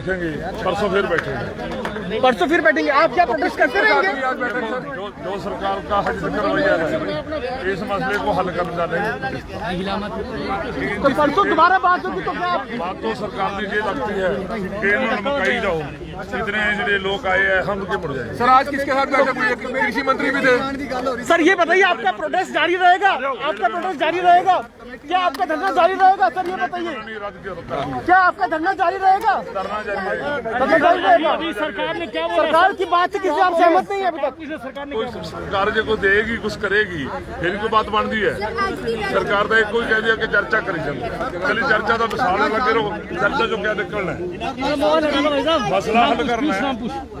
बैठेंगे परसों फिर बैठेंगे परसों फिर बैठेंगे आप क्या प्रोटेस्ट करते रहेंगे जो जो सरकार का हज जिक्र रवैया है इस मसले को हल करने जा रहे हैं तो परसों दोबारा बात होगी तो क्या आप बात तो सरकार की ये लगती है कि इन्होंने मकाई जाओ इतने ਜਿਹੜੇ ਲੋਕ ਆਏ हैं हम के मुड़ जाएंगे सर आज किसके साथ बैठक हुई है कृषि मंत्री भी थे सर ये बताइए आपका प्रोटेस्ट जारी रहेगा आपका प्रोटेस्ट जारी रहेगा क्या आपका धरना जारी रहेगा सर ये बताइए नहीं रद्द किया होता है क्या आपका धरना जारी रहेगा करना चाहिए धरना जारी रहेगा सरकार ने क्या सरकार की बात से किसी आप सहमत नहीं है अभी तक कोई सरकार ਜੇ ਕੋਈ ਦੇਗੀ ਕੁਝ ਕਰੇਗੀ ਫਿਰ ਕੋਈ ਬਾਤ ਬਣਦੀ ਹੈ ਸਰਕਾਰ ਦਾ ਇੱਕੋ ਹੀ ਕਹਿ ਦਿਆ ਕਿ ਚਰਚਾ ਕਰੀ ਜਾਂਦੀ ਕੱਲੀ ਚਰਚਾ ਦਾ ਵਿਸਾਲ ਲੱਗੇ ਰਹੋ ਚਰਚਾ ਚੋਂ ਕਿਆ ਨਿਕਲਣਾ ਹੈ मसला हल करना है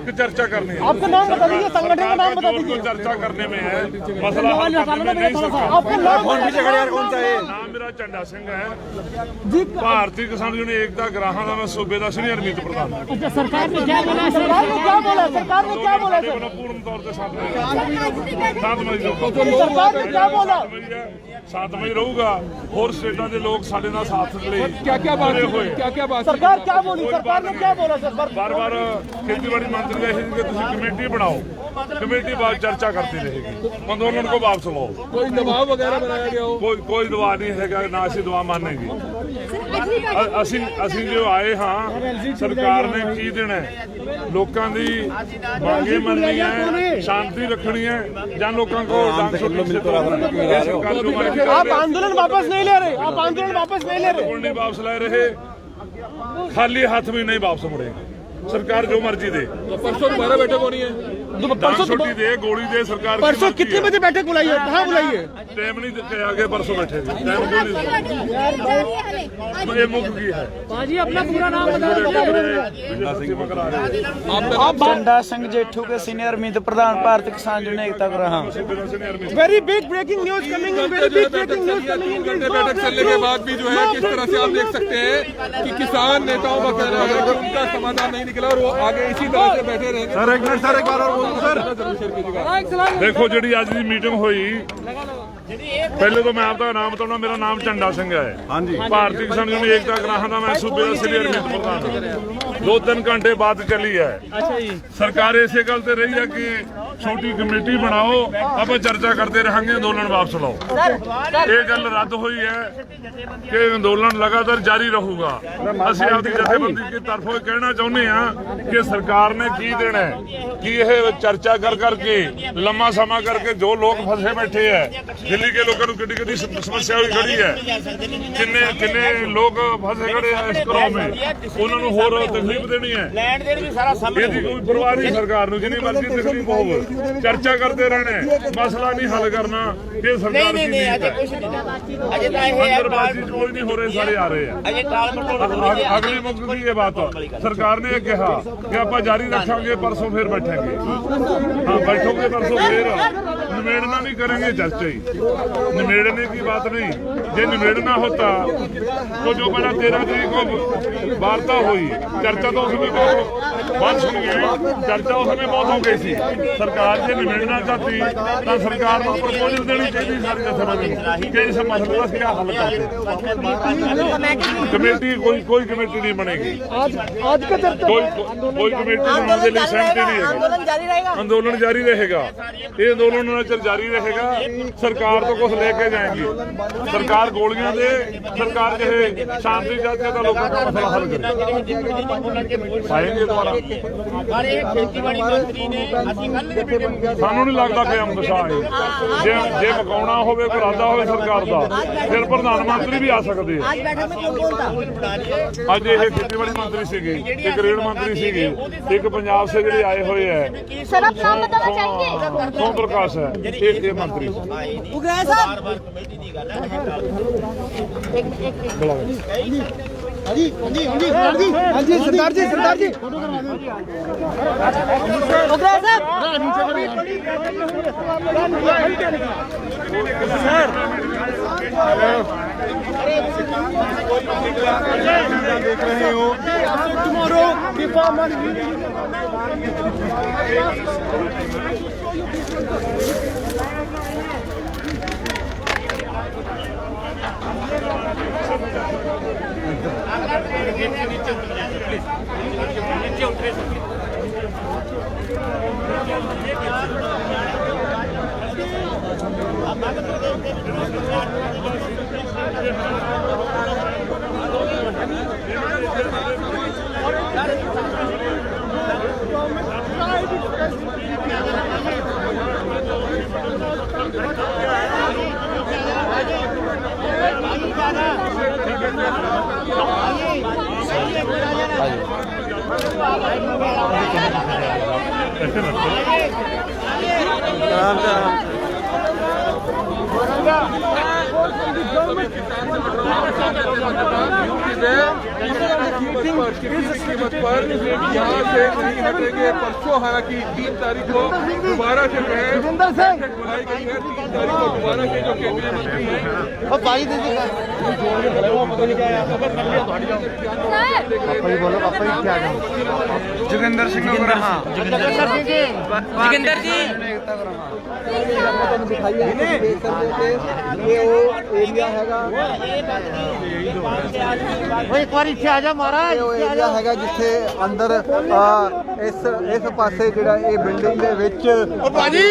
कि चर्चा करनी है आपका नाम बता दीजिए संगठन का नाम बता जो दीजिए चर्चा करने में है मसला हल करने में नहीं सरकार आपका नाम कौन सा है ਨਾਮ ਮੇਰਾ ਝੰਡਾ ਸਿੰਘ ਹੈ जी ਭਾਰਤੀ ਕਿਸਾਨ ਯੂਨੀਅਨ ਏਕਤਾ ਗ੍ਰਾਹਾਂ ਦਾ ਮੈਂ ਸੂਬੇ ਦਾ ਸੀਨੀਅਰ ਮੀਤ ਪ੍ਰਧਾਨ ਹਾਂ अच्छा सरकार ने क्या बोला सरकार ने क्या बोला सरकार ने क्या बोला ਸਾਡੇ सर ਵੱਲੋਂ ਪੂਰਨ ਤੌਰ ਤੇ ਸਾਥ ਮਿਲੇਗਾ ਸ਼ਾਂਤਮਈ ਰਹੋ सरकार ने क्या बोला ਸ਼ਾਂਤਮਈ ਰਹੂਗਾ ਹੋਰ ਸਟੇਟਾਂ ਦੇ ਲੋਕ ਸਾਡੇ ਨਾਲ ਸਾਥ ਲਈ क्या क्या बात जुड़े हुई हुए हैं। क्या क्या बात सरकार क्या बोली सरकार ने क्या बोला सर सर ਬਾਰ ਔਰ ਖੇਤੀਬਾੜੀ ਮੰਤਰੀ ਇਹ ਕਿ ਤੁਸੀਂ ਕਮੇਟੀ ਬਣਾਓ। ਕਮੇਟੀ ਬਾਅਦ ਚਰਚਾ ਕਰਦੀ ਰਹੇਗੀ। ਅੰਦੋਲਨ ਕੋ ਵਾਪਸ ਲਓ। ਕੋਈ ਦਬਾਅ ਵਗੈਰਾ ਬਣਾਇਆ ਗਿਆ ਹੋ ਕੋਈ ਕੋਈ ਦਬਾਅ ਨਹੀਂ ਹੈਗਾ ਨਾ ਅਸੀਂ ਦਬਾਅ ਮੰਨੇਗੇ। ਅਸੀਂ ਅਸੀਂ ਜੋ ਆਏ ਹਾਂ ਸਰਕਾਰ ਨੇ ਕੀ ਦੇਣਾ ਲੋਕਾਂ ਦੀ ਮੰਗੇ ਮੰਨਣੀ ਹੈ ਸ਼ਾਂਤੀ ਰੱਖਣੀ ਹੈ ਜਾਂ ਲੋਕਾਂ ਕੋ ਡਾਂਗ ਸੁਣਨੀ ਆਪ ਅੰਦੋਲਨ ਵਾਪਸ ਨਹੀਂ ਲੈ ਰਹੇ ਆਪ ਅੰਦੋਲਨ ਵਾਪਸ ਨਹੀਂ ਲੈ ਰਹੇ। ਕੋਲ ਨਹੀਂ ਵਾਪਸ ਲੈ ਰਹੇ। ਖਾਲੀ ਹੱਥ ਵੀ ਨਹੀਂ ਵਾਪਸ ਮੁੜੇਗਾ। ਸਰਕਾਰ ਜੋ ਮਰਜ਼ੀ ਦੇ। ਪਰਸੋਂ ਦੁਬਾਰਾ ਬੈਠਕ ਹੋਣੀ ਹੈ। परसों ਛੁੱਟੀ ਦੇ ਗੋਲੀ ਦੇ ਸਰਕਾਰ ਕੀ परसों ਮਰਜ਼ੀ कितने ਹੈ। बजे बैठक बुलाई है कहाँ बुलाई है ਟਾਈਮ ਨਹੀਂ ਦਿੱਤੇ ਆਗੇ ਪਰਸੋਂ ਬੈਠੇ ਟਾਈਮ ਕੋਈ ਨਹੀਂ ਇਹ ਮੁੱਕ ਗਈ ਹੈ बाजी अपना पूरा नाम झंडा संघ जेठू के सीनियर मीत प्रधान भारतीय किसान यूनियन एकता ग्रह very big breaking news coming in very big breaking news coming in घंटे बैठक चलने के बाद भी जो है किस तरह से आप देख सकते हैं कि किसान नेताओं का कहना है कि उनका समाधान नहीं निकला और वो आगे इसी तरह से बैठे रहेंगे सर एक मिनट सर एक बार और बोलूं सर ਦੇਖੋ ਜਿਹੜੀ ਅੱਜ ਦੀ ਮੀਟਿੰਗ ਹੋਈ ਪਹਿਲੇ ਤਾਂ ਮੈਂ ਆਪਦਾ ਨਾਮ ਬਤਾਉਣਾ ਮੇਰਾ ਨਾਮ ਝੰਡਾ ਸਿੰਘ ਹੈ। ਹਾਂਜੀ। ਭਾਰਤੀ ਕਿਸਾਨ ਯੂਨੀਅਨ ਏਕਤਾ ਗ੍ਰਾਹਾਂ ਦਾ ਮੈਂ ਸੂਬੇ ਦਾ ਸੀਨੀਅਰ। ਮੀਤ ਪ੍ਰਧਾਨ ਹਾਂ। ਦੋ ਤਿੰਨ ਘੰਟੇ ਬਾਅਦ ਚੱਲੀ ਹੈ। ਅੱਛਾ ਜੀ। ਸਰਕਾਰ ਇਸੇ ਗੱਲ ਤੇ ਰਹੀ ਹੈ ਕਿ ਛੋਟੀ ਕਮੇਟੀ ਬਣਾਓ ਆਪਾਂ ਚਰਚਾ ਕਰਦੇ ਰਹਾਂਗੇ ਅੰਦੋਲਨ ਵਾਪਸ ਲਓ। ਇਹ ਗੱਲ ਰੱਦ ਹੋਈ ਹੈ ਕਿ ਅੰਦੋਲਨ ਲਗਾਤਾਰ ਜਾਰੀ ਰਹੂਗਾ। ਅਸੀਂ ਆਪਦੀ ਜਥੇਬੰਦੀ ਦੀ ਤਰਫੋਂ ਇਹ ਕਹਿਣਾ ਚਾਹੁੰਦੇ ਹਾਂ ਕਿ ਸਰਕਾਰ ਨੇ ਕੀ ਦੇਣਾ ਹੈ? ਕਿ ਇਹ ਚਰਚਾ ਕਰ ਕਰਕੇ ਲੰਮਾ ਸਮਾਂ ਕਰਕੇ ਜੋ ਲੋਕ ਫਸੇ ਬੈਠੇ ਹੈ ਦਿੱਲੀ ਕੇ ਲੋਕਾਂ ਨੂੰ ਕਿੱਡੀ ਕਿੱਡੀ ਸਮ- ਸਮੱਸਿਆ ਹੋਈ ਖੜੀ ਹੈ ਕਿੰਨੇ ਕਿੰਨੇ ਲੋਕ ਫਸੇ ਖੜੇ ਆ ਇਸ ਕਰੋ ਮੇ? ਉਹਨਾਂ ਨੂੰ ਹੋਰ ਤਕਲੀਫ ਦੇਣੀ ਹੈ। ਲੈਣ ਦੇਣ ਵੀ ਸਾਰਾ ਸਾਹਮਣੇ ਇਹਦੀ ਕੋਈ ਪਰਵਾਹ ਨਹੀਂ ਸਰਕਾਰ ਨੂੰ ਜਿੰਨੀ ਮਰਜ਼ੀ ਤਕਲੀਫ ਹੋਵੇ ਚਰਚਾ ਕਰਦੇ ਰਹਿਣਾ ਹੈ। ਮਸਲਾ ਨਹੀਂ ਹੱਲ ਕਰਨਾ ਇਹ ਸਰਕਾਰ ਨਹੀਂ ਦੀ ਨਹੀਂ ਨਹੀਂ ਨੀਤ ਅਜੇ ਹੈ? ਕੁਝ ਨਹੀਂ। ਅਜੇ ਤਾਂ ਇਹ ਹੈ ਅੰਦਰਬਾਜ਼ੀ 'ਚ ਕੋਈ ਨਹੀਂ ਹੋ ਰਹੇ ਸਾਰੇ ਆ ਰਹੇ ਆ। ਅਜੇ ਟਾਲ ਮਟੋਲ ਅਗ- ਅਗਲੀ ਮੁੱਖ ਦੀ ਇਹ ਬਾਤ ਸਰਕਾਰ ਨੇ ਇਹ ਕਿਹਾ ਕਿ ਆਪਾਂ ਜਾਰੀ ਰੱਖਾਂਗੇ ਪਰਸੋਂ ਫੇਰ ਬੈਠਾਂਗੇ। ਹਾਂ ਬੈਠੋਗੇ ਪਰਸੋਂ ਫੇਰ। निमेड़ना नहीं करेंगे चर्चा ही निमेड़ने की बात नहीं ये निमेड़ना होता तो जो बड़ा तेरह तारीख को वार्ता हुई चर्चा तो उसमें बहुत बात सुन गए चर्चा उसमें बहुत हो गई थी सरकार से निमेड़ना चाहती तो सरकार को प्रपोजल देनी चाहिए सर जैसे कि इस मसले का क्या हल करते कमेटी कोई कोई कमेटी नहीं बनेगी आज का कोई कोई कमेटी बनाने के लिए सहमति नहीं है आंदोलन जारी रहेगा आंदोलन जारी रहेगा ये आंदोलन ਖੱਜਲ ਜਾਰੀ ਰਹੇਗਾ ਸਰਕਾਰ ਤੋਂ ਕੁਝ ਲੈ ਕੇ ਜਾਏਗੀ। ਸਰਕਾਰ ਗੋਲੀਆਂ ਦੇ ਸਰਕਾਰ ਇਹ ਸ਼ਾਂਤੀ ਜਾਤੀਆ ਦਾ ਲੋਕਾਂ ਦਾ ਮਸਲਾ ਹੱਲ ਕਰੇ। ਪਾਏਗੇ ਦੁਆਰਾ ਪਰ ਇਹ ਖੇਤੀਬਾੜੀ ਮੰਤਰੀ ਨੇ ਅਸੀਂ ਕੱਲ ਦੇ ਬੇਟੇ ਸਾਨੂੰ ਨਹੀਂ ਲੱਗਦਾ ਕਿ ਅਮਰ ਸ਼ਾਹ ਹੈ ਜੇ ਜੇ ਮਕਾਉਣਾ ਹੋਵੇ ਕੋਈ ਇਰਾਦਾ ਹੋਵੇ ਸਰਕਾਰ ਦਾ ਫਿਰ ਪ੍ਰਧਾਨ ਮੰਤਰੀ ਵੀ ਆ ਸਕਦੇ ਆ। ਅੱਜ ਇਹ ਖੇਤੀਬਾੜੀ ਮੰਤਰੀ ਸੀਗੇ ਇੱਕ ਰੇਲ ਮੰਤਰੀ ਸੀਗੇ ਇੱਕ ਪੰਜਾਬ ਸੇ ਜਿਹੜੇ ਆਏ ਹੋਏ ਹੈ ਸਰ ਨਾਮ ਬਤਾਣਾ ਚਾਹੀਏ ਸੋਮ ਪ੍ਰਕਾਸ਼ ਹੈ। ਇਹ ਇਹ ਮੰਤਰੀ ਸੀ उग रहे सर ਕਮੇਟੀ ਦੀ ਗੱਲ ਹੈ हाँ जी सरदार जी सरदार जी उग रहे sir tomorrow Private president. Ram Ram यहाँ से नहीं हटेंगे परसों हालाँकि तीन तारीख को दोबारा से जो है। है तीन तारीख को दोबारा से जो। केंद्रीय मंत्री जोगिंदर सिंह जोगिंदर जी। ਉਗਰਾਹਾਂ ਜੋਗਿੰਦਰ ਜੀ वो एक बार इच्छा आ जा महाराज ਇਹ ਉਹ ਏਰੀਆ ਹੈਗਾ ਜਿੱਥੇ ਅੰਦਰ ਆ, ਇਸ ਇਸ ਪਾਸੇ ਜਿਹੜਾ ਇਹ ਬਿਲਡਿੰਗ ਦੇ ਵਿੱਚ ओ पाजी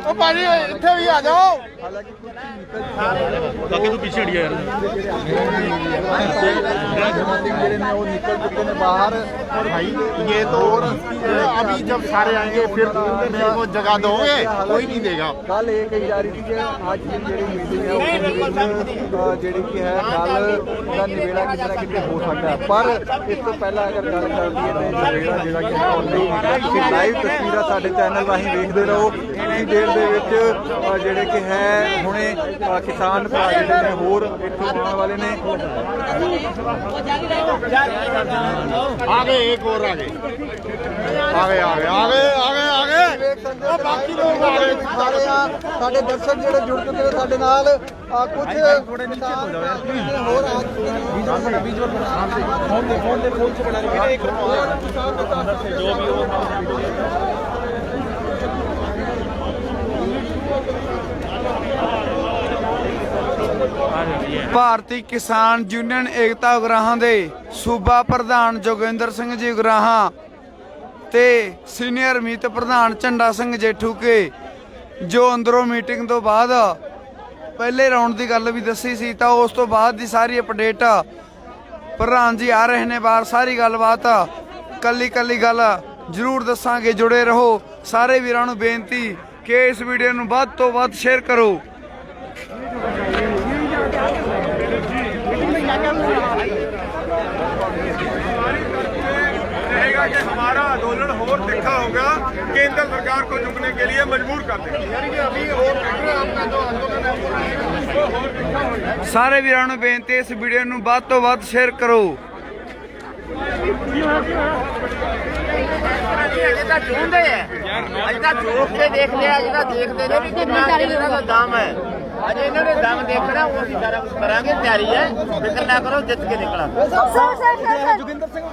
ओ पाजी इतने भी आ जाओ ਜਿਹੜੇ ਨੇ ਉਹ ਨਿਕਲ ਚੁੱਕੇ ਨੇ ਬਾਹਰ और भाई ये तो और अभी जब सारे आएंगे फिर मेरे को जगह दोगे कोई नहीं देगा ਕੱਲ ਇਹ ਕਹੀ ਜਾ ਰਹੀ ਸੀ ਕਿ ਅੱਜ ਦੀ ਜਿਹੜੀ ਮੀਟਿੰਗ ਹੈ ਉਹ ਅ, ਜਿਹੜੀ ਕੀ ਹੈ ਗੱਲ ਦਾ ਨਿਬੇੜਾ ਕਿਤੇ ਨਾ ਕਿਤੇ ਹੋ ਸਕਦਾ ਹੈ। ਪਰ ਇਸ ਤੋਂ ਪਹਿਲਾਂ ਅਗਰ ਗੱਲ ਕਰਦੀ ਹੈ ਤੇ ਨਿਬੇੜਾ ਜਿਹੜਾ ਕਿ ਆਨਲਾਈਨ ਤੁਸੀਂ ਲਾਈਵ ਤਸਵੀਰਾਂ ਸਾਡੇ ਚੈਨਲ ਰਾਹੀਂ ਵੇਖਦੇ ਰਹੋ ਇੰਨੀ ਦੇਰ ਦੇ ਵਿੱਚ ਅ, ਜਿਹੜੇ ਕਿ ਹੈ ਹੁਣੇ ਅ, ਕਿਸਾਨ ਭਰਾ ਜਿਹੜੇ ਨੇ ਹੋਰ ਇੱਥੋਂ ਆਉਣ ਵਾਲੇ ਨੇ आगे एक और आगे आगे आगे आगे आगे आगे ਵੇਖ ਸਕਦੇ ਹੋ ਬਾਕੀ ਲੋਕ ਆ ਰਹੇ ਸਾਰੇ ਆ ਸਾਡੇ ਦਰਸ਼ਕ ਜਿਹੜੇ ਜੁੜ ਚੁੱਕੇ ਨੇ ਸਾਡੇ ਨਾਲ ਆ ਕੁਝ ਥੋੜੇ ਨੀਚੇ ਹੋ ਜਾਓ ਯਾਰ ਹੋਰ ਆ ਚੁੱਕੇ ਨੇ। ਭਾਰਤੀ ਕਿਸਾਨ ਯੂਨੀਅਨ ਏਕਤਾ ਉਗਰਾਹਾਂ ਦੇ ਸੂਬਾ ਪ੍ਰਧਾਨ ਜੋਗਿੰਦਰ ਸਿੰਘ ਜੀ ਉਗਰਾਹਾਂ ਤੇ ਸੀਨੀਅਰ ਮੀਤ ਪ੍ਰਧਾਨ ਝੰਡਾ ਸਿੰਘ ਜੇਠੂ ਕੇ, ਜੋ ਅੰਦਰੋਂ ਮੀਟਿੰਗ ਤੋਂ ਬਾਅਦ ਪਹਿਲੇ ਰਾਉਂਡ ਦੀ ਗੱਲ ਵੀ ਦੱਸੀ ਸੀ, ਤਾਂ ਉਸ ਤੋਂ ਬਾਅਦ ਦੀ ਸਾਰੀ ਅਪਡੇਟ ਪ੍ਰਧਾਨ ਜੀ ਆ ਰਹੇ ਨੇ ਬਾਹਰ, ਸਾਰੀ ਗੱਲਬਾਤ ਕੱਲੀ ਕੱਲੀ ਗੱਲ ਜ਼ਰੂਰ ਦੱਸਾਂਗੇ, ਜੁੜੇ ਰਹੋ। ਸਾਰੇ ਵੀਰਾਂ ਨੂੰ ਬੇਨਤੀ ਕਿ ਇਸ ਵੀਡੀਓ ਨੂੰ ਵੱਧ ਤੋਂ ਵੱਧ ਸ਼ੇਅਰ ਕਰੋ। हमारा आंदोलन और तीखा होगा केंद्र सरकार को झुकने के लिए मजबूर कर देगा यानी कि अभी और आपका जो आंदोलन है ਸਾਰੇ ਵੀਰਾਂ ਨੂੰ ਬੇਨਤੀ ਹੈ ਇਸ ਵੀਡੀਓ ਨੂੰ ਵੱਧ ਤੋਂ ਵੱਧ ਸ਼ੇਅਰ ਕਰੋ ਅਜੇ ਤਾਂ ਚੁੰਦੇ ਐ ਅਜੇ ਤਾਂ ਚੋਕ ਕੇ ਦੇਖ ਲਿਆ ਅਜੇ ਤਾਂ ਦੇਖਦੇ ਨੇ ਵੀ ਕਿੰਨਾ ਇਹਨਾਂ ਦਾ ਦਮ ਹੈ ਕਰਾਂਗੇ ਤਿਆਰੀ ਹੈ। ਫਿਕਰ ਕਰੋ ਜਿੱਤ ਕੇ ਨਿਕਲਾਂਗੇ ਸਰ ਸਿੰਘ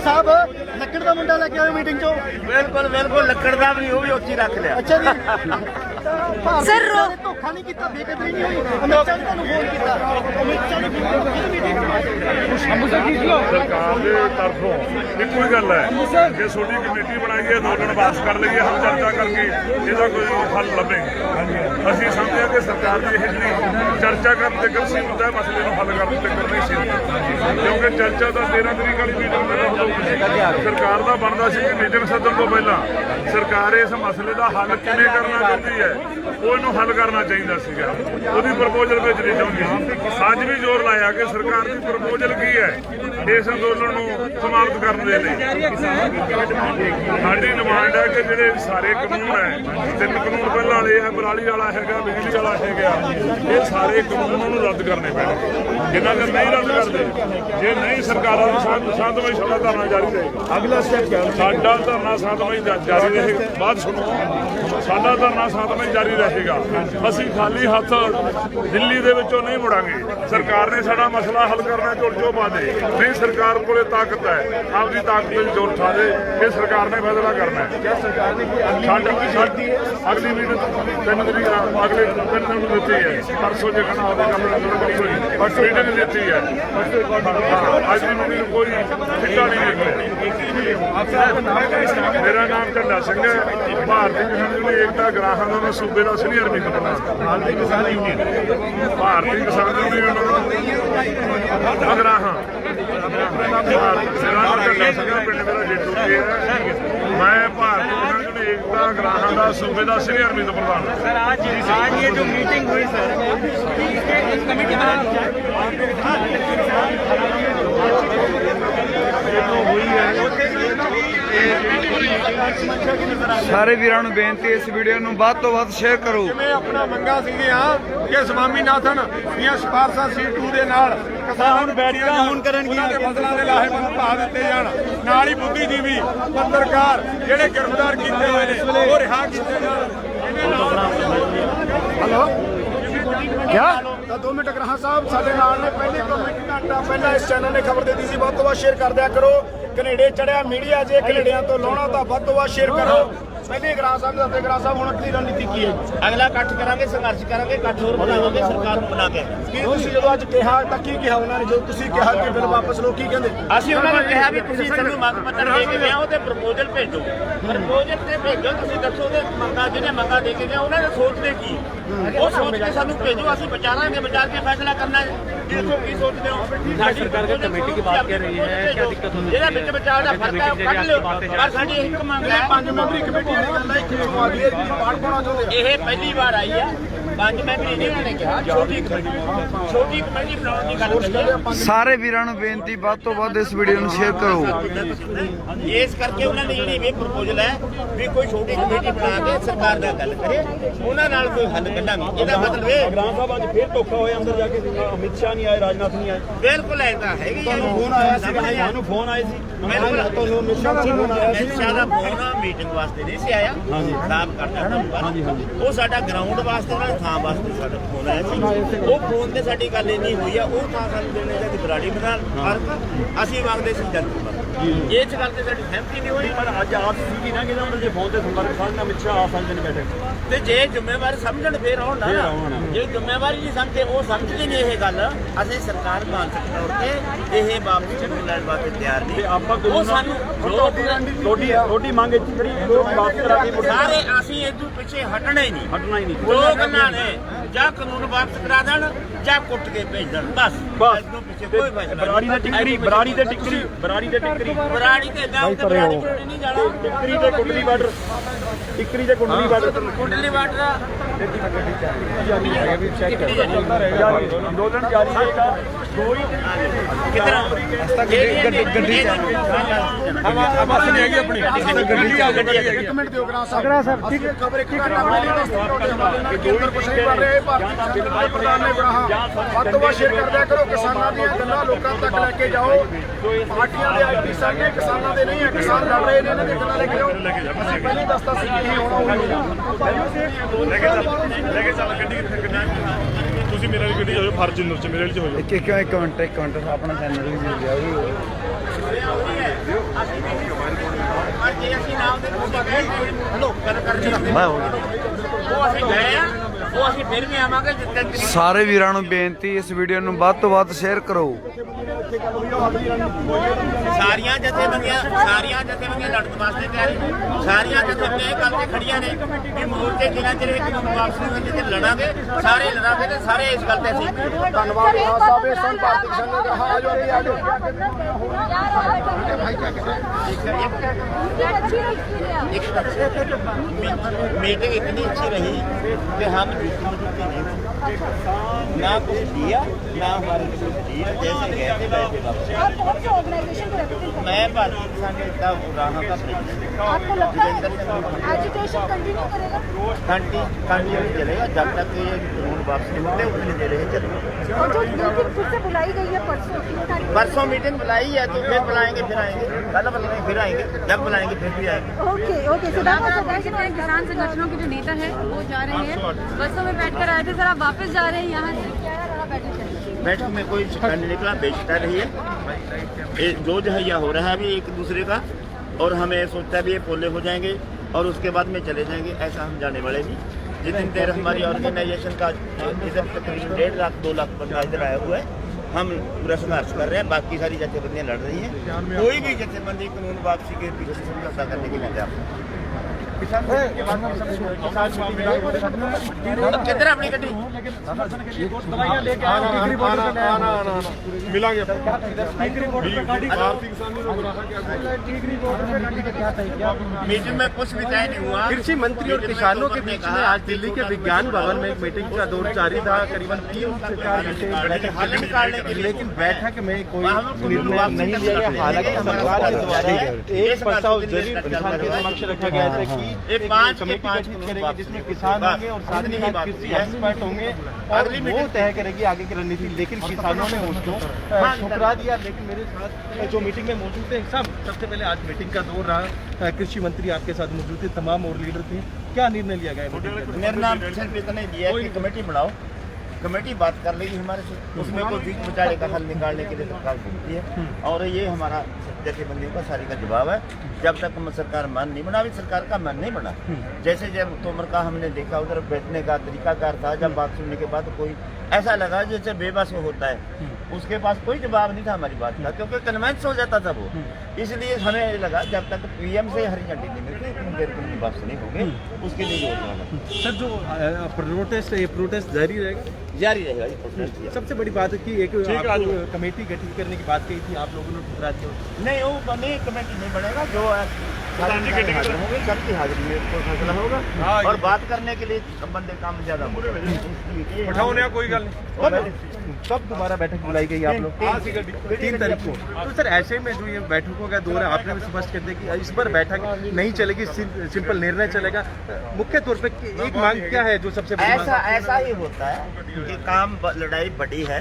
ਸਾਹਿਬ ਲੱਕੜ ਦਾ ਮੁੰਡਾ ਲੈ ਕੇ ਮੀਟਿੰਗ ਚੋਂ। ਬਿਲਕੁਲ ਬਿਲਕੁਲ ਲੱਕੜ ਦਾ ਵੀ ਉਹ ਵੀ ਉੱਚੀ ਰੱਖ ਲਿਆ। Sir, ਰੋ- ਧੋਖਾ ਨਹੀਂ ਕੀਤਾ ਬੇਕਦਰੀ ਨਹੀਂ ਹੋਈ। ਅਮਿਤ ਸ਼ਾਹ ਨੇ ਤੁਹਾਨੂੰ ਫੋਨ ਕੀਤਾ। ਅਮਿਤ ਸ਼ਾਹ ਨੇ ਫੋਨ ਕੀਤਾ ਸਰਕਾਰ ਦੇ ਤਰਫੋਂ ਇੱਕੋ ਹੀ ਗੱਲ ਹੈ ਕਿ ਛੋਟੀ ਕਮੇਟੀ ਬਣਾਈ ਹੈ ਅੰਦੋਲਨ ਵਾਪਸ ਕਰ ਲਈਏ ਹਮ ਚਰਚਾ ਕਰਕੇ ਇਹਦਾ ਕੋਈ ਹੱਲ ਲੱਭੇ। ਅਸੀਂ ਸਮਝਦੇ ਹਾਂ ਕਿ ਸਰਕਾਰ ਦੀ ਇਹ ਜਿਹੜੀ ਚਰਚਾ ਕਰਨ ਤੇ ਗਲਤੀ ਹੁੰਦਾ ਹੈ ਮਸਲੇ ਨੂੰ ਹੱਲ ਕਰਨ ਤੇ ਕਰਨੀ ਸੀ। ਕਿਉਂਕਿ ਚਰਚਾ ਦਾ 13 ਤਰੀਕ ਵਾਲੀ ਮੀਟਿੰਗ ਦਾ ਹੁਕਮ ਸੀ। ਸਰਕਾਰ ਦਾ ਬਣਦਾ ਸੀ ਕਿ ਮੀਟਿੰਗ ਸੱਦਣ ਤੋਂ ਪਹਿਲਾਂ। ਸਰਕਾਰ ਇਸ ਮਸਲੇ ਦਾ ਹੱਲ ਕਿਵੇਂ ਕਰਨਾ ਚਾਹੁੰਦੀ ਹੈ? ਉਹ ਇਹਨੂੰ ਹੱਲ ਕਰਨਾ ਚਾਹੀਦਾ ਸੀਗਾ। ਉਹਦੀ ਪ੍ਰਪੋਜ਼ਲ ਭੇਜਣੀ ਚਾਹੁੰਦੀ ਸੀ। ਅੱਜ ਵੀ ਜ਼ੋਰ ਲਾਇਆ ਕਿ ਸਰਕਾਰ ਦੀ ਪ੍ਰਪੋਜ਼ਲ ਕੀ ਹੈ? ਇਸ ਅੰਦੋਲਨ ਨੂੰ ਸਮਾਪਤ ਕਰਨ ਦੇ ਲਈ। ਸਾਡੀ ਡਿਮਾਂਡ ਹੈ ਕਿ ਜਿਹੜੇ ਸਾਰੇ ਕਾਨੂੰਨ ਹੈ ਤਿੰਨ ਕਾਨੂੰਨ ਪਹਿਲਾਂ ਵਾਲੇ ਹੈ ਪਰਾਲੀ ਵਾਲਾ ਹੈਗਾ ਬਿਜਲੀ ਵਾਲਾ ਹੈਗਾ ਇਹ ਸਾਰੇ ਕਾਨੂੰਨ ਨੂੰ ਰੱਦ ਕਰਨੇ ਪੈਣਗੇ। ਜਿੰਨਾ ਚਿਰ ਨਹੀਂ ਰੱਦ ਕਰਦੇ ਜੇ ਨਹੀਂ ਸਰਕਾਰਾਂ ਨੂੰ ਸ਼ਾਂਤ ਸ਼ਾਂਤਮਈ ਸਾਡਾ ਧਰਨਾ ਜਾਰੀ ਰਹੇਗਾ ਅਗਲਾ ਸਟੈਪ ਕਿਆ? ਸਾਡਾ ਧਰਨਾ ਸ਼ਾਂਤਮਈ ਜਾ- ਜਾਰੀ ਰਹੇਗਾ ਬਾਅਦ ਸੁਣੋ। ਸਾਡਾ ਧਰਨਾ ਸ਼ਾਂਤਮਈ ਜਾਰੀ ਰਹੇਗਾ ਅਸੀਂ ਖਾਲੀ ਹੱਥ ਦਿੱਲੀ ਦੇ ਵਿੱਚੋਂ ਨਹੀਂ ਮੁੜਾਂਗੇ। ਸਰਕਾਰ ਨੇ ਸਾਡਾ ਮਸਲਾ ਹੱਲ ਕਰਨਾ ਝੋਲ ਚੋ ਪਾ ਦੇ। ਨਹੀਂ ਸਰਕਾਰ ਕੋਲੇ ਤਾਕਤ ਹੈ। ਆਪਦੀ ਤਾਕਤ ਤੇ ਜ਼ੋਰ ਠਾ ਦੇ। ਇਹ ਸਰਕਾਰ ਨੇ ਫੈਸਲਾ ਕਰਨਾ ਹੈ। ਕਿਆ ਸਰਕਾਰ ਨੇ ਕੋਈ ਅਗਲੀ ਸਾਡੀ ਮੀਟਿੰਗ ਹੈ? ਅਗਲੀ ਮੀਟਿੰਗ ਤਿੰਨ ਤਰੀਕ ਨੂੰ ਅਗਲੇ ਤਿੰਨ ਦਿਨ ਨੂੰ ਦਿੱਤੀ ਹੈ। ਪਰਸੋਂ ਜੇ ਕਹਣਾ ਹੋਵੇ ਕੱਲ ਨੂੰ ਪਰਸੋਂ ਹੀ। ਪਰਸੋਂ ਮੀਟਿੰਗ ਦਿੱਤੀ ਹੈ। ਅੱਜ ਦੀ ਮੀਟਿੰਗ ਕੋਈ ਫਿੱਟਾ ਨਹੀਂ ਨਿਕਲਿਆ ਮੇਰਾ ਨਾਮ ਝੰਡਾ ਸਿੰਘ ਹੈ। ਭਾਰਤੀ ਕਿਸਾਨ ਯੂਨੀਅਨ ਏਕਤਾ ਗ੍ਰਾਹਾਂ ਦਾ ਮੈਂ ਸੂਬੇ ਦਾ ਸੀਨੀਅਰ ਮੀਤ ਪ੍ਰਧਾਨ ਭਾਰਤੀ ਕਿਸਾਨ ਯੂਨੀਅਨ ਭਾਰਤੀ ਕਿਸਾਨ ਯੂਨੀਅਨ ਅਗਰਾਹਾਂ ਮੇਰਾ ਨਾਮ ਝੰਡਾ ਸਿੰਘ ਹੈ, ਪਿੰਡ ਮੇਰਾ ਜੇਤੂ ਜੀ ਹੈ ਮੈਂ ਭਾਰਤੀ ਕਿਸਾਨ ਯੂਨੀਅਨ ਏਕਤਾ ਗ੍ਰਾਹਾਂ ਦਾ ਸੂਬੇ ਦਾ ਸੀਨੀਅਰ ਮੀਤ ਪ੍ਰਧਾਨ ਹਾਂ। सर आज आज ये जो मीटिंग हुई सर इस कमेटी बना ਸਾਰੇ ਵੀਰਾਂ ਨੂੰ ਬੇਨਤੀ ਇਸ ਵੀਡੀਓ ਨੂੰ ਵੱਧ ਤੋਂ ਵੱਧ ਸ਼ੇਅਰ ਕਰੋ। ਜਿਵੇਂ ਆਪਣਾ ਮੰਗਾ ਸੀਗੀਆਂ ਕਿ ਸਵਾਮੀਨਾਥਨ ਦੀਆਂ ਸਿਫਾਰਸ਼ਾਂ ਸੀ 2 ਦੇ ਨਾਲ ਕਿਸਾਨ ਬੈਠੀਆਂ ਹੁਣ ਕਰਨਗੀਆਂ। ਉਹਨਾਂ ਦੇ ਫਸਲਾਂ ਦੇ ਲਾਹੇ ਭਾਅ ਦਿੱਤੇ ਜਾਣ। ਨਾਲ ਹੀ ਬੁੱਧੀਜੀਵੀ ਪੱਤਰਕਾਰ ਜਿਹੜੇ ਗ੍ਰਿਫਤਾਰ ਕੀਤੇ ਹੋਏ ਨੇ ਉਹ ਰਿਹਾ ਕੀਤੇ ਜਾਣ। ਇਹਦੇ ਨਾਲ ਕਿਆ? ਤਾਂ 2 ਮਿੰਟ ਗ੍ਰਾਹ ਸਾਹਿਬ ਸਾਡੇ ਨਾਲ ਨੇ ਪਹਿਲੇ ਤੋਂ ਮਿੰਟ ਘੰਟਾ ਪਹਿਲਾਂ ਇਸ ਚੈਨਲ ਨੇ ਖਬਰ ਦੇ ਦਿੱਤੀ ਸੀ ਵੱਧ ਤੋਂ ਵੱਧ ਸ਼ੇਅਰ ਕਰ ਦਿਆ ਕਰੋ। ਕੈਨੇਡੇ ਚੜਿਆ ਮੀਡੀਆ ਜੇ ਕੈਨੇਡੀਆਂ ਤੋਂ ਲਾਉਣਾ ਤਾਂ ਵੱਧ ਤੋਂ ਵੱਧ ਸ਼ੇਅਰ ਕਰੋ। ਪਹਿਲੇ ਗ੍ਰਾਹ ਸਾਹਿਬ ਦੱਸਦੇ ਗ੍ਰਾਹ ਸਾਹਿਬ ਹੁਣ ਅਗਲੀ ਰਣਨੀਤੀ ਕੀ ਹੈ? ਅਗਲਾ ਇਕੱਠ ਕਰਾਂਗੇ ਸੰਘਰਸ਼ ਕਰਾਂਗੇ ਇਕੱਠ ਹੋਰ ਬਣਾਵਾਂਗੇ ਸਰਕਾਰ ਨੂੰ ਬਣਾ ਕੇ। ਕੀ ਤੁਸੀਂ ਜਦੋਂ ਅੱਜ ਕਿਹਾ ਤਾਂ ਕੀ ਕਿਹਾ ਉਹਨਾਂ ਨੇ? ਜਦੋਂ ਤੁਸੀਂ ਕਿਹਾ ਕਿ ਬਿੱਲ ਵਾਪਸ ਲਓ ਕੀ ਕਹਿੰਦੇ? ਅਸੀਂ ਉਹਨਾਂ ਨੂੰ ਕਿਹਾ ਵੀ ਤੁਸੀਂ ਸਾਨੂੰ ਮੰਗ ਪੱਤਰ ਦੇ ਕੇ ਲਿਆਓ ਤੇ ਪ੍ਰਪੋਜ਼ਲ ਭੇਜੋ। ਪ੍ਰਪੋਜ਼ਲ ਤੇ ਭੇਜੋ ਤੁਸੀਂ ਦੱਸੋ ਉਹਦੇ ਮੰਗਾਂ ਜਿਹਨੇ ਮੰਗਾਂ ਦੇ ਕੇ ਗਿਆ ਉਹਨਾਂ ਨੇ ਸੋਚਦੇ ਕੀ ਉਹ ਸੋਚ ਕੇ ਸਾਨੂੰ ਭੇਜੋ ਅਸੀਂ ਵਿਚਾਰਾਂਗੇ ਵਿਚਾਰ ਕੇ ਫੈਸਲਾ ਕਰਨਾ ਹੈ। ਕਿ ਤੁਸੀਂ ਕੀ ਸੋਚਦੇ ਹੋ ਸਾਡੀ ਸਰਕਾਰ ਦੀ ਕਮੇਟੀ ਦੀ ਬਾਤ ਕਰ ਰਹੀ ਹੈ ਕੀ ਦਿੱਕਤ ਹੁੰਦੀ ਹੈ? ਇਹਦਾ ਵਿੱਚ ਵਿਚਾਰ ਦਾ ਫ਼ਰਕ ਹੈ ਉਹ ਕੱਢ ਲਿਓ ਪਰ ਸਾਡੀ ਇੱਕ ਮੰਗ ਹੈ। ਪੰਜ ਮੈਂਬਰੀ ਕਮੇਟੀ ਦੀ ਗੱਲ ਹੈ ਪਾੜ ਪਾਉਣਾ ਚਾਹੁੰਦੇ ਇਹ ਪਹਿਲੀ ਵਾਰ ਆਈ ਹੈ। ਪੰਜ ਮੈਂਬਰੀ ਨਹੀਂ ਉਹਨਾਂ ਨੇ ਕਿਹਾ ਛੋਟੀ ਕਮੇਟੀ ਛੋਟੀ ਕਮੇਟੀ ਬਣਾਉਣ ਦੀ ਗੱਲ ਕਰੀ ਹੈ ਸਾਰੇ ਵੀਰਾਂ ਨੂੰ ਬੇਨਤੀ ਵੱਧ ਤੋਂ ਵੱਧ ਇਸ ਵੀਡੀਓ ਨੂੰ ਸ਼ੇਅਰ ਕਰੋ। ਇਸ ਕਰਕੇ ਉਹਨਾਂ ਨੇ ਜਿਹੜੀ ਵੀ ਪ੍ਰਪੋਜ਼ਲ ਹੈ ਵੀ ਕੋਈ ਛੋਟੀ ਕਮੇਟੀ ਬਣਾ ਕੇ ਸਰਕਾਰ ਨਾਲ ਗੱਲ ਕਰੇ ਉਹਨਾਂ ਨਾਲ ਕੋਈ ਹੱਲ ਕੱਢਾਂਗੇ। ਇਹਦਾ ਮਤਲਬ ਇਹ ਗ੍ਰਾਮ ਸਾਹਿਬ ਅੱਜ ਫੇਰ ਧੋਖਾ ਹੋਇਆ ਅੰਦਰ ਜਾ ਕੇ ਅਮਿਤ ਸ਼ਾਹ ਨਹੀਂ ਆਏ ਰਾਜਨਾਥ ਨਹੀਂ ਆਏ। ਬਿਲਕੁਲ ਐਸਾ ਹੈਗੀ ਤੁਹਾਨੂੰ ਫੋਨ ਆਇਆ ਸੀ ਤੁਹਾਨੂੰ ਫੋਨ ਆਇਆ ਸੀ। ਬਿਲਕੁਲ। ਤੁਹਾਨੂੰ ਅਮਿਤ ਸ਼ਾਹ ਦਾ ਫੋਨ ਆਇਆ ਸੀ ਸ਼ਾਹ ਦਾ ਫੋਨ ਮੀਟਿੰਗ ਵਾਸਤੇ ਨਹੀਂ ਸੀ ਆਇਆ। ਖਰਾਬ ਕਰਦਾ ਹਾਂਜੀ ਹਾਂਜੀ। ਉਹ ਸਾਡਾ ਗਰਾਊਂਡ ਵਾਸਤੇ ਨਾਲ ਥਾਂ ਵਾਸਤੇ ਸਾਡਾ ਫੋਨ ਆਇਆ ਸੀ। ਉਹ ਫੋਨ ਤੇ ਸਾਡੀ ਗੱਲ ਇੰਨੀ ਹੋਈ ਆ ਉਹ ਥਾਂ ਸਾਨੂੰ ਦੇਣੇ ਦਾ ਬਰਾੜੀ ਬਣਾ ਫ਼ਰਕ ਅਸੀਂ ਮੰਗਦੇ ਸੀ ਜਨਤਾ ਇਹ ਚ ਗੱਲ ਤੇ ਸਾਡੀ ਸਹਿਮਤੀ ਨਹੀਂ ਹੋਈ। ਪਰ ਅੱਜ ਆਪ ਸੀਗੀ ਨਾ ਕਿ ਉਹਨਾਂ ਦੇ ਫੋਨ ਤੇ ਸੰਪਰਕ ਅਮਿਤ ਸ਼ਾਹ ਆ ਸਕਦੇ ਨੇ ਬੈਠੇ। ਤੇ ਜੇ ਜ਼ਿੰਮੇਵਾਰ ਸਮਝਣ ਫੇਰ ਆਉਣ ਨਾ ਜੇ ਜ਼ਿੰਮੇਵਾਰੀ ਨਹੀਂ ਸਮਝੇ ਉਹ ਸਮਝਦੇ ਨਹੀਂ ਇਹ ਗੱਲ ਅਸੀਂ ਸਰਕਾਰ ਮਾਨਸਿਕ ਤੌਰ ਤੇ ਇਹ ਵਾਪਸ ਲੈਣ ਵਾਸਤੇ ਤਿਆਰ ਨਹੀਂ। ਆਪਾਂ ਉਹ ਸਾਨੂੰ ਤੁਹਾਡੀ ਤੁਹਾਡੀ ਮੰਗ ਇੱਥੇ ਹੈ ਜੋ ਵਾਪਸ ਕਰਾ ਕੇ ਸਾਰੇ ਅਸੀਂ ਇਦੋਂ ਪਿੱਛੇ ਹਟਣਾ ਹੀ ਨਹੀਂ। ਹਟਣਾ ਹੀ ਨਹੀਂ। ਦੋ ਗੱਲਾਂ ਨੇ। ਜਾਂ ਕਾਨੂੰਨ ਵਾਪਸ ਕਰਾ ਦੇਣ ਜਾਂ ਕੁੱਟ ਕੇ ਭੇਜ ਦੇਣ ਬਸ। ਬਸ। ਇਦੋਂ ਪਿੱਛੇ ਕੋਈ ਫੈਸਲਾ ਬਰਾੜੀ ਦੇ ਟਿੱਕਰੀ ਬਰਾੜੀ ਦੇ ਟਿੱਕਰੀ ਬਰਾੜੀ ਦੇ ਟਿੱਕਰੀ। ਬਰਾੜੀ ਤੇ ਜਾਂ ਉੱਤੇ ਬਰਾੜੀ ਬਰਾੜੀ ਨਹੀਂ ਜਾਣਾ। ਟਿੱਕਰੀ ਤੇ ਕੁੰਡਲੀ ਬਾਰਡਰ। ਟਿੱਕਰੀ ਤੇ ਕੁੰਡਲੀ ਬਾਰਡਰ। ਕੁੰਡਲੀ ਵਾਟਰ ਦੋ ਦਿਨ ਜਾਰੀ ਹੀ। ਕਿਤਨਾ ਗੱਡੀ ਗੱਡੀ ਬਸ ਨਹੀਂ ਹੈਗੀ ਆਪਣੀ ਗੱਡੀ ਆ ਗੱਡੀ ਹੈਗੀ ਇੱਕ ਮਿੰਟ ਦਿਓ ਗ੍ਰਾਂ ਸਾਹਿਬ ਗ੍ਰਾਂ ਸਾਹਿਬ ਠੀਕ ਹੈ ਖਬਰ ਇੱਕ ਘੰਟਾ ਪਹਿਲੇ ਦੱਸਦੀ ਕੇਂਦਰ ਕੁਛ ਨਹੀਂ ਕਰ ਰਿਹਾ ਭਾਰਤੀ ਜਨਤਾ ਪ੍ਰਧਾਨ ਨੇ ਗ੍ਰਾਹਾਂ ਵੱਧ ਤੋਂ ਵੱਧ ਸ਼ੇਅਰ ਕਰਦਿਆ ਕਰੋ ਕਿਸਾਨਾਂ ਦੀਆਂ ਗੱਲਾਂ ਲੋਕਾਂ ਤੱਕ ਲੈ ਕੇ ਜਾਓ ਪਾਰਟੀਆਂ ਦੇ ਆਈਟੀ ਸਰ ਕਿਸਾਨਾਂ ਦੇ ਨਹੀਂ ਹੈ ਕਿਸਾਨ ਲੜ ਰਹੇ ਨੇ ਇਹਨਾਂ ਦੀਆਂ ਗੱਲਾਂ ਲੈ ਕੇ ਜਾਓ ਅਸੀਂ ਪਹਿਲੇ ਦੱਸਤਾ ਸੀ ਕਿ ਹੋਣਾ ਹੋਊਗਾ ਲੈ ਕੇ ਚੱਲ, ਲੈ ਕੇ ਚੱਲ, ਗੱਡੀ ਕਿੱਥੇ ਕਿੰਨਾ ਤੁਸੀਂ ਮੇਰੇ ਵਾਲੀ ਗੱਡੀ ਜਾਓ ਫਾਰਚੂਨਰ ਚ ਮੇਰੇ ਵਾਲੀ ਚ ਹੋ ਜਾਓ। ਇੱਕ ਇੱਕ ਇੱਕ ਮਿੰਟ ਇੱਕ ਮਿੰਟ ਆਪਣਾ ਚੈਨਲ ਵੀ ਜੁੜ ਗਿਆ ਉਹ ਵੀ ਮੈਂ ਹੋ ਉਹ ਅਸੀਂ ਗਏ ਆ। ਸਾਰੇ ਵੀਰਾਂ ਨੂੰ ਬੇਨਤੀ ਇਸ ਵੀਡੀਓ ਨੂੰ ਵੱਧ ਤੋਂ ਵੱਧ ਸ਼ੇਅਰ ਕਰੋ ਸਾਰੀਆਂ ਜਥੇਬੰਦੀਆਂ ਸਾਰੀਆਂ ਜਥੇਬੰਦੀਆਂ ਲੜਨ ਵਾਸਤੇ ਤਿਆਰ ਨੇ ਸਾਰੀਆਂ ਜਥੇਬੰਦੀਆਂ ਇਹ ਤੇ ਖੜੀਆਂ ਨੇ ਕਿ ਮੋਰਚੇ ਜਿਨ੍ਹਾਂ ਚਿਰ ਇੱਕ ਵਾਪਸ ਨੂੰ ਜਿੱਥੇ ਲੜਾਂਗੇ ਸਾਰੇ ਲੜਾਂਗੇ ਤੇ ਸਾਰੇ ਇਸ ਗੱਲ ਤੇ ਸੀ ਧੰਨਵਾਦ ਖਾਸ ਸਾਹਿਬ ਇਸ ਸੰਤ ਭਾਰਤੀ ਸੰਗਤ ਦਾ ਹਾਂ ਜੋ ਅੱਗੇ ਆ ਮੀਟਿੰਗ ਇਤਨੀ ਅੱਛੀ ਰਹੀ ਕਿ ਹਮ Thank you. ना कुछ दिया ना हमारे दिया जैसे कहते बैठे बाबा मैं पाकिस्तान में इतना पुराना था कंटिन्यू चलेगा जब तक ये कानून वापस नहीं होते उतने देर ही चलेगा। परसों मीटिंग बुलाई है तो फिर बुलाएँगे फिर आएँगे। कल बुलाएँगे फिर आएँगे जब बुलाएँगे फिर भी आएँगे। ओके तो ओके किसान संगठनों के जो नेता है वो जा रहे हैं। बसों में बैठ कर आए थे सर आप वापस जा रहे हैं, यहाँ से। बैठक में कोई निकला, बेचता रही है। जो जहैया हो रहा है अभी एक दूसरे का, और हमें सोचता भी ये पोले हो जाएँगे, और उसके बाद में चले जाएँगे, ऐसा हम जाने वाले नहीं। जितनी देर हमारी ऑर्गेनाइजेशन का इधर तकरीबन डेढ़ लाख, दो लाख बंदा इधर आया हुआ है, हम पूरा संघर्ष कर रहे हैं, बाकी सारी जथेबंदियाँ लड़ रही हैं। कोई भी जथेबंदी कानून वापसी के पीछे समझौता करने की तैयार किधर है अपनी गड्डी ਮਿਲਾਂਗੇ मीटिंग में कुछ भी तय नहीं हुआ कृषि मंत्री और किसानों के बीच में आज दिल्ली के विज्ञान भवन में एक मीटिंग का दौर जारी था करीबन तीन से चार घंटे बैठक हल निकालने के लिए लेकिन बैठक में कोई हम निर्णय नहीं लिया गया हालांकि सरकार के द्वारा एक प्रस्ताव जरूर किसान के समक्ष रखा गया था कि ये पाँच के कमेटी पाँच करेगी जिसमें किसान होंगे और साथ ही साथ कृषि एक्सपर्ट होंगे और वो तय करेगी आगे की रणनीति लेकिन किसानों ने उसको ठुकरा दिया लेकिन मेरे साथ जो मीटिंग में मौजूद थे सब सबसे पहले आज मीटिंग का दौर रहा। कृषि मंत्री आपके साथ मौजूद थे तमाम और लीडर थे। क्या निर्णय लिया गया है मेरा नाम सिर्फ़ इतना दिया कमेटी बनाओ। कमेटी बात कर लेगी हमारे से। उसमें कोई बीच बिचारे का हल निकालने के लिए सरकार घूमती है। और ये हमारा जथेबंदियों का सारी का जवाब है। जब तक सरकार मन नहीं बना, अभी सरकार का मन नहीं बना। जैसे जब तोमर का हमने देखा, उधर बैठने का तरीकाकार था, जब बात सुनने के बाद कोई ऐसा लगा जैसे बेबस होता है। उसके पास कोई जवाब नहीं था हमारी बात का, क्योंकि कन्वेंस हो जाता था वो। इसलिए हमें लगा, जब तक पीएम से हरी झंडी नहीं मिलती उतनी देर कोई वापस नहीं होगी, उसके लिए सर, जो प्रोटेस्ट ये प्रोटेस्ट जारी रहेगा? जारी रहेगा ये प्रोटेस्ट ये। सबसे बड़ी बात है कि एक आपको कमेटी गठित करने की बात कही थी आप लोगों ने ठुकरा दिया नहीं वो बने कमेटी नहीं बनेगा जो है सारे हाजिर होंगे सबकी हाजिरी में कोई फैसला होगा? हाँ, और बात करने के लिए काम ज़्यादा कोई गल नहीं। कब? दोबारा बैठक बुलाई गई आप लोग? तीन तारीख को। तो सर ऐसे में जो ये बैठकों का दौर है आपने भी स्पष्ट कर दिया कि इस पर बैठक नहीं चलेगी सिंपल निर्णय चलेगा। मुख्य तौर पे एक मांग क्या है जो सबसे ऐसा ऐसा ही होता है कि काम लड़ाई बड़ी है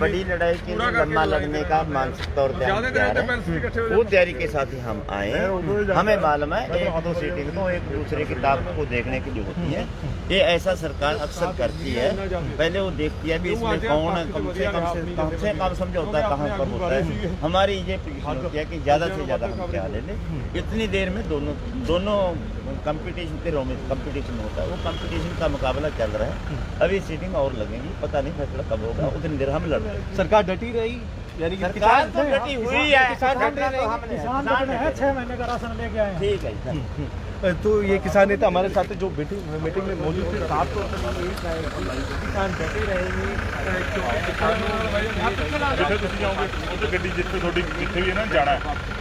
बड़ी लड़ाई के लिए लंबा लगने का मानसिक तौर पे हम तैयार हैं। वो तैयारी के साथ ही हम आए। हैं हमें मालूम है एक दो सीटिंग तो एक दूसरे की ताकत को देखने के लिए होती है। ये ऐसा सरकार अक्सर करती है। पहले वो देखती है भी इसमें कौन है कम से कम से कम से कम समझौता कहाँ पर होता है। हमारी ये पोजीशन होती है कि ज़्यादा से ज़्यादा हम क्या ले लें इतनी देर में दोनों दोनों कंपटीशन के में कंपटीशन होता है। वो कंपटीशन का मुकाबला चल रहा है। अभी सीटिंग और लगेगी पता नहीं फैसला कब होगा उतनी देर हम लड़ रहे हैं सरकार डटी रही यानी कि सरकार तो डटी हुई है किसान डटे डटा तो रहे हमने किसान है छह महीने का राशन लेके आए ठीक है जी। तो ये किसान नेता हमारे साथ जो मीटिंग मीटिंग में मौजूद थे साफ तौर पर ये यही कहा है कि किसान डटे रहेंगे अ, क्योंकि किसानों ਜਿੱਥੇ ਤੁਸੀਂ ਜਾਓਗੇ ਉੱਥੇ ਗੱਡੀ ਜਿੱਥੇ ਤੁਹਾਡੀ ਜਿੱਥੇ ਵੀ ਇਹਨਾਂ ਨੇ ਜਾਣਾ ਹੈ